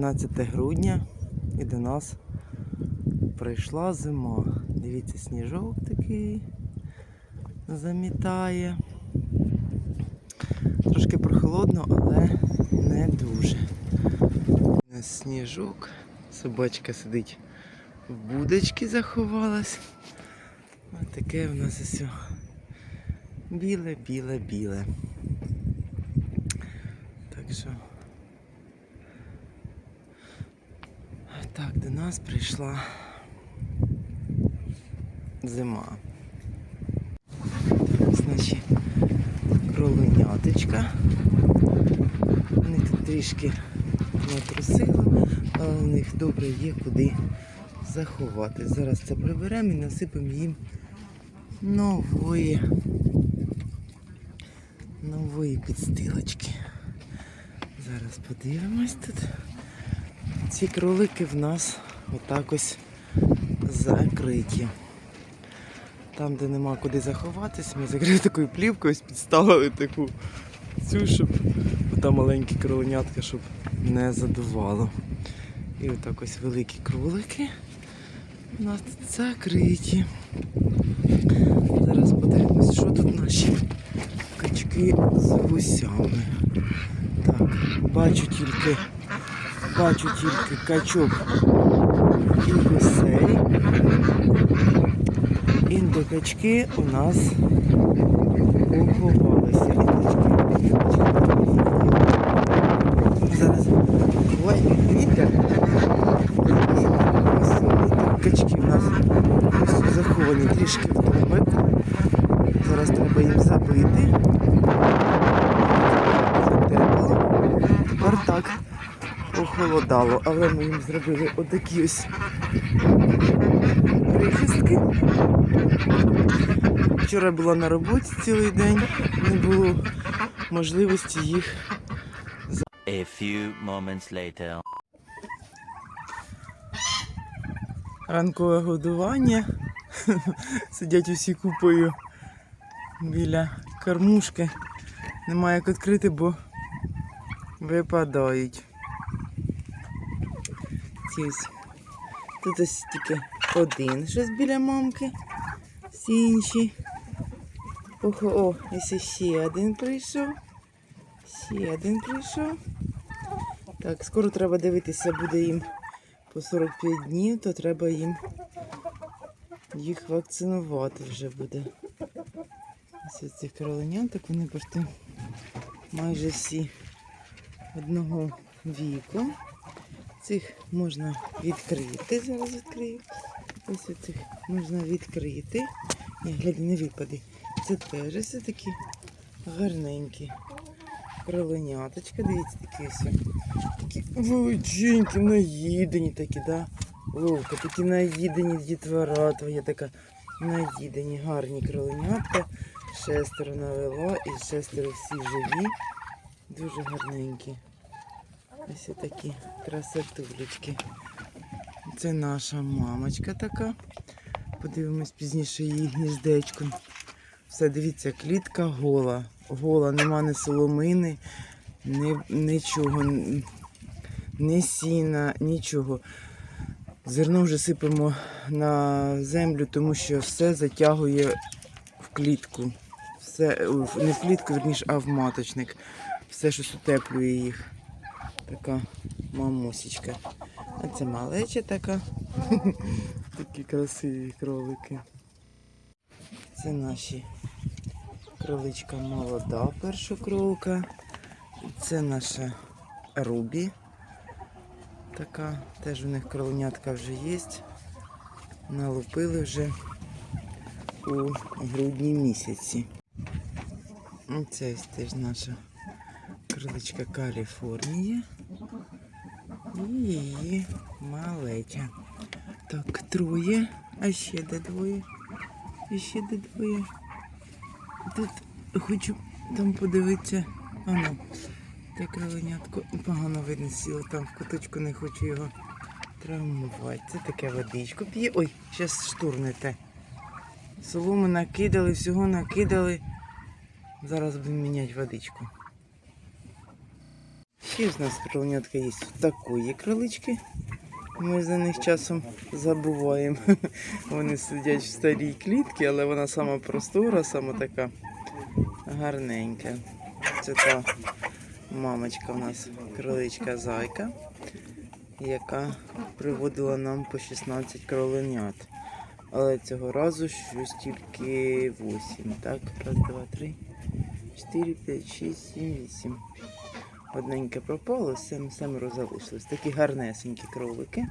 13 грудня і до нас прийшла зима. Дивіться, сніжок такий замітає. Трошки прохолодно, але не дуже. У нас сніжок. Собачка сидить в будочці заховалась. Ось таке у нас ось біле, біле, біле. Так що. Так, до нас прийшла зима. Ось наші кроленяточка. Вони тут трішки натрусили, але у них добре є куди заховати. Зараз це приберемо і насипемо їм нової, нової підстилочки. Зараз подивимось тут. Ці кролики в нас отак ось закриті. Там, де нема куди заховатись, ми закрили такою плівкою, ось підставили таку цю, щоб там маленькі кроленятка, щоб не задувало. І отак ось великі кролики у нас тут закриті. Зараз подивимось, що тут наші качки з гусями. Так, бачу тільки, бачу тільки качок гусей. Індикачки у нас поховалися. Зараз. Ой, вітер. Качки у нас заховані трішки в домик. Зараз треба їм забити. Тепер так похолодало, але ми їм зробили отакі ось прихистки. Вчора була на роботі цілий день, не було можливості їх. A few moments later. Ранкове годування. Сидять усі купою біля кормушки. Немає як відкрити, бо випадають. Ці. Тут ось тільки один щось біля мамки. Всі інші. Ох, о, ось ще один прийшов. Ще один прийшов. Так, скоро треба дивитися, буде їм по 45 днів, то треба їм їх вакцинувати вже буде. Ось цих кроленяток, вони просто майже всі одного віку. Цих можна відкрити, зараз відкрию. Ось цих можна відкрити. Ні, глянь, не випаде. Це теж ось такі гарненькі кроленяточка. Дивіться, такі ось. Такі величенькі, наїдені такі, да? Вовка, такі наїдені дітвора твоя така наїдені, гарні кроленятка. Шестеро навела і шестеро всі живі. Дуже гарненькі. Ось такі красотулечки. Це наша мамочка така. Подивимось пізніше її гніздечко. Все, дивіться, клітка гола. Гола, нема ні соломини, ні, нічого, ні- сіна, нічого. Зерно вже сипемо на землю, тому що все затягує в клітку. Все, не в клітку, верніше, а в маточник. Все щось утеплює їх. Така мамусечка. А це малеча така. Такі красиві кролики. Це наші кроличка молода, перша кролка. Це наша Рубі. Така, теж у них кроленятка вже є. Налупили вже у грудні місяці. Це теж наша кроличка Каліфорнія. І малеча. Так, троє, а ще де двоє. І ще де двоє. Тут хочу там подивитися. А ну, те кроленятко погано видно сіло там в куточку, не хочу його травмувати. Це таке водичко п'є. Ой, зараз штурнете. Солому накидали, всього накидали. Зараз будемо міняти водичку. Ще в нас кроленятка є такої кролички. Ми за них часом забуваємо. Вони сидять в старій клітці, але вона сама простора, сама така гарненька. Це та мамочка у нас кроличка зайка, яка приводила нам по 16 кроленят. Але цього разу щось тільки 8. Так, раз, два, три, 4, 5, 6, 7, 8. Одненьке пропало, сем, семеро залишилось. Такі гарнесенькі кролики.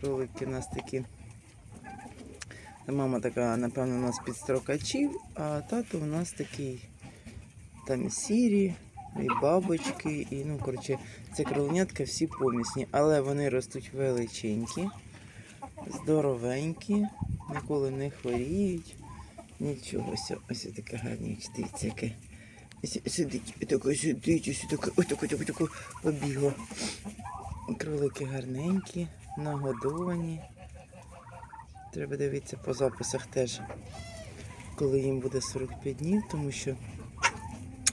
Кролики у нас такі. Мама така, напевно, у нас під строкачів, а тато у нас такий там сірі, і бабочки, і, ну, коротше, це кроленятка всі помісні, але вони ростуть величенькі, здоровенькі, ніколи не хворіють. Нічого, ось таке гарні, дивіться, яке. Сидить, тако сидить, ось тако, ось тако, тако, тако побігло. Кролики гарненькі, нагодовані. Треба дивитися по записах теж, коли їм буде 45 днів, тому що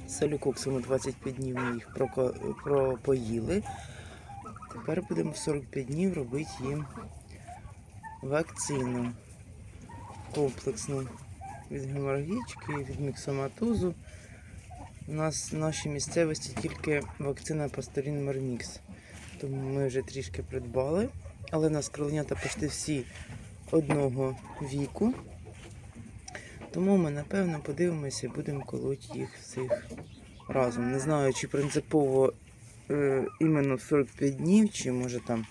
салюкоксами 25 днів ми їх пропоїли. Тепер будемо в 45 днів робити їм вакцину комплексну від геморрагічки, від міксоматозу. У нас в нашій місцевості тільки вакцина Пасторін Мармікс. Тому ми вже трішки придбали. Але в нас кроленята почти всі одного віку. Тому ми, напевно, подивимося і будемо колоти їх всіх разом. Не знаю, чи принципово е, іменно 45 днів, чи може там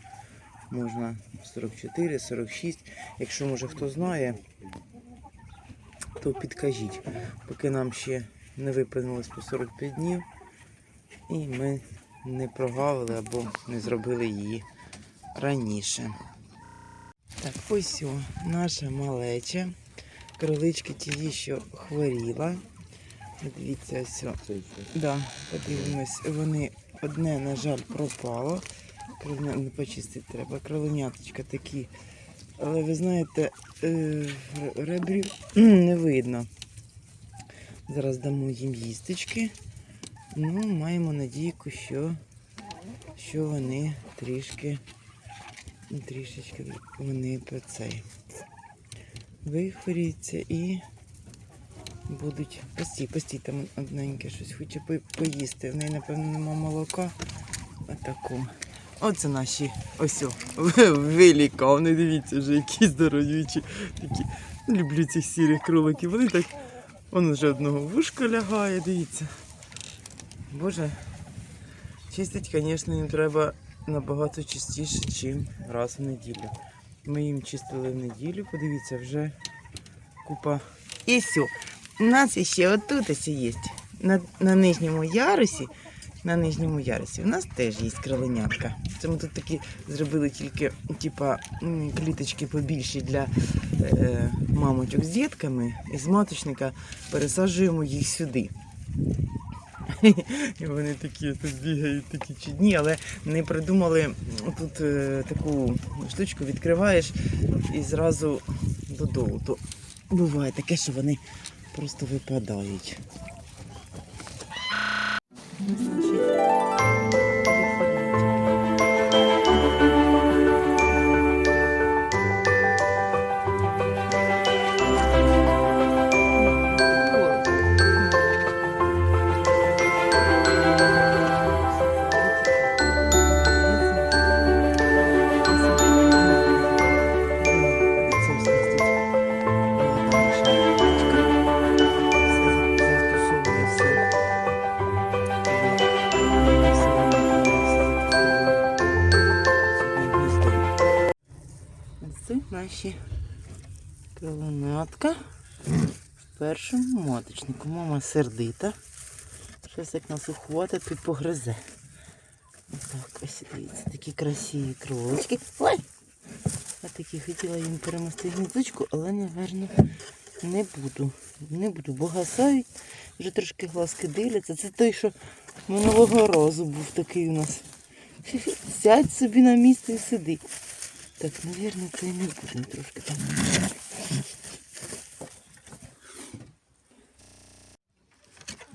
можна 44, 46. Якщо може хто знає, то підкажіть, поки нам ще не виповнилось по 45 днів, і ми не прогавили або не зробили її раніше. Так, ось наша малеча. Кролички ті, що хворіла. Дивіться, ось. о. Да, подивимось, вони одне, на жаль, пропало. Кроленя... Не почистити треба. Кроленяточка такі. Але ви знаєте, е, ребрів не видно. Зараз дамо їм їстечки. Ну, маємо надійку, що, що вони трішки, трішечки вони по цей вихворіться і будуть. Постій, постій, там одненьке щось хоче поїсти. В неї, напевно, нема молока. Отаку. Оце наші ось о, великани, дивіться, вже які здоровючі. Такі. Люблю цих сірих кроликів. Вони так. Вон вже одного вушка лягає, дивіться. Боже, чистить, звісно, їм треба набагато частіше, ніж раз в неділю. Ми їм чистили в неділю, подивіться, вже купа. І все. У нас ще отут ось є. На, на нижньому ярусі. На нижньому ярусі у нас теж є кроленятка. Це ми тут такі зробили тільки типа, кліточки побільші для мамочок з дітками. І з маточника пересаджуємо їх сюди. І вони такі тут бігають, такі чудні, але не придумали тут е, таку штучку, відкриваєш і зразу додолу. То буває таке, що вони просто випадають. Це наші кролинатка в першому маточнику. Мама сердита. Щось як нас ухватить, тут погризе. Отак, ось дивіться, такі красиві кролички. Ой! Я такі хотіла їм перемогти гніздочку, але, напевно, не буду. Не буду, бо гасають, вже трошки глазки дивляться. Це той, що минулого разу був такий у нас. Сядь собі на місце і сиди. Так, напевно, це і не буде трошки там.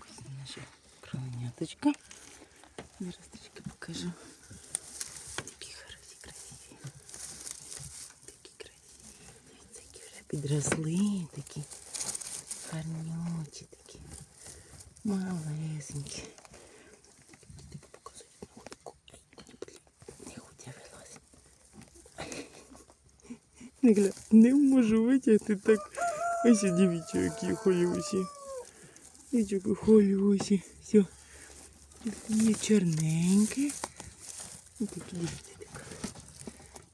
Ось наша кровняточка. Зараз трішки покажу. Такі хороші, красиві. Такі красиві. Дивіться, які вже підросли, такі гарнючі такі. Малесенькі. Так показують на хутку. Не хотя вилазить. Не гля, не можу витягти так. Ось дивіться, які холюсі. Дивіться, холюсі. Все. Є чорненьке. І такі дивіться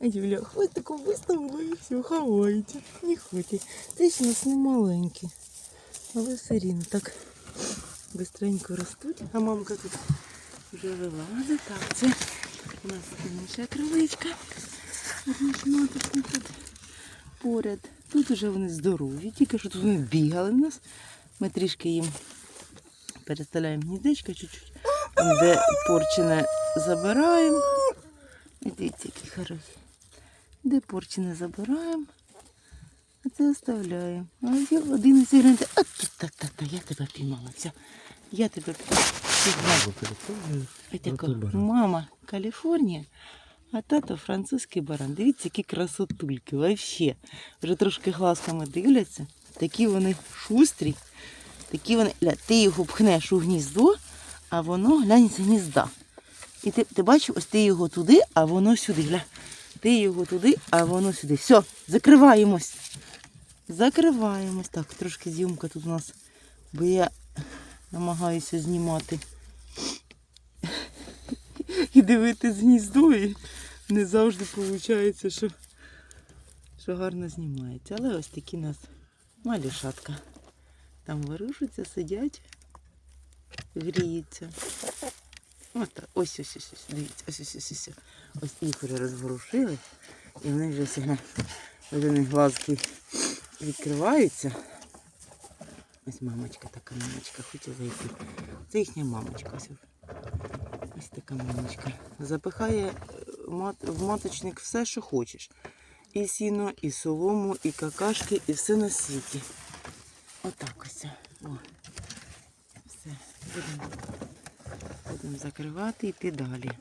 дівля, хвостиком виставила і все, ховається. Не хоче. Це ще у нас не маленькі. Але все рівно так бистренько ростуть. А мамка тут вже вилазить. Так, це у нас інша криличка. Одна ж тут поряд. Тут вже вони здорові, тільки що тут вони бігали в нас. Ми трішки їм переставляємо гніздечко чуть-чуть. Де порчене забираємо. І Дивіться, які хороші. Де порчене забираємо, а це оставляємо. А я один із гляньте. А тут та-та-та, я тебе піймала. Все. Я тебе піймала. Мама Каліфорнія, а тато французький баран. Дивіться, які красотульки, вообще. Вже трошки глазками дивляться. Такі вони шустрі. Такі вони. Ля, ти його пхнеш у гніздо, а воно глянь з гнізда. І ти, ти бачиш, ось ти його туди, а воно сюди. Гля. Ти його туди, а воно сюди. Все, закриваємось. Закриваємось. Так, трошки зйомка тут у нас, бо я намагаюся знімати і дивитись гніздо, і не завжди виходить, що, що гарно знімається. Але ось такі у нас малішатка. Там ворушаться, сидять, гріються. Ось так. Ось ось ось ось. Дивіться, ось ось ось ось. Ось їх розворушили. І вони вже сигна. Один глазки відкриваються. Ось мамочка, така мамочка, хоче зайти. Це їхня мамочка. Ось, така мамочка. Запихає в маточник все, що хочеш. І сіно, і солому, і какашки, і все на світі. Отак ось. О. Все. Будемо, будемо закривати і йти далі.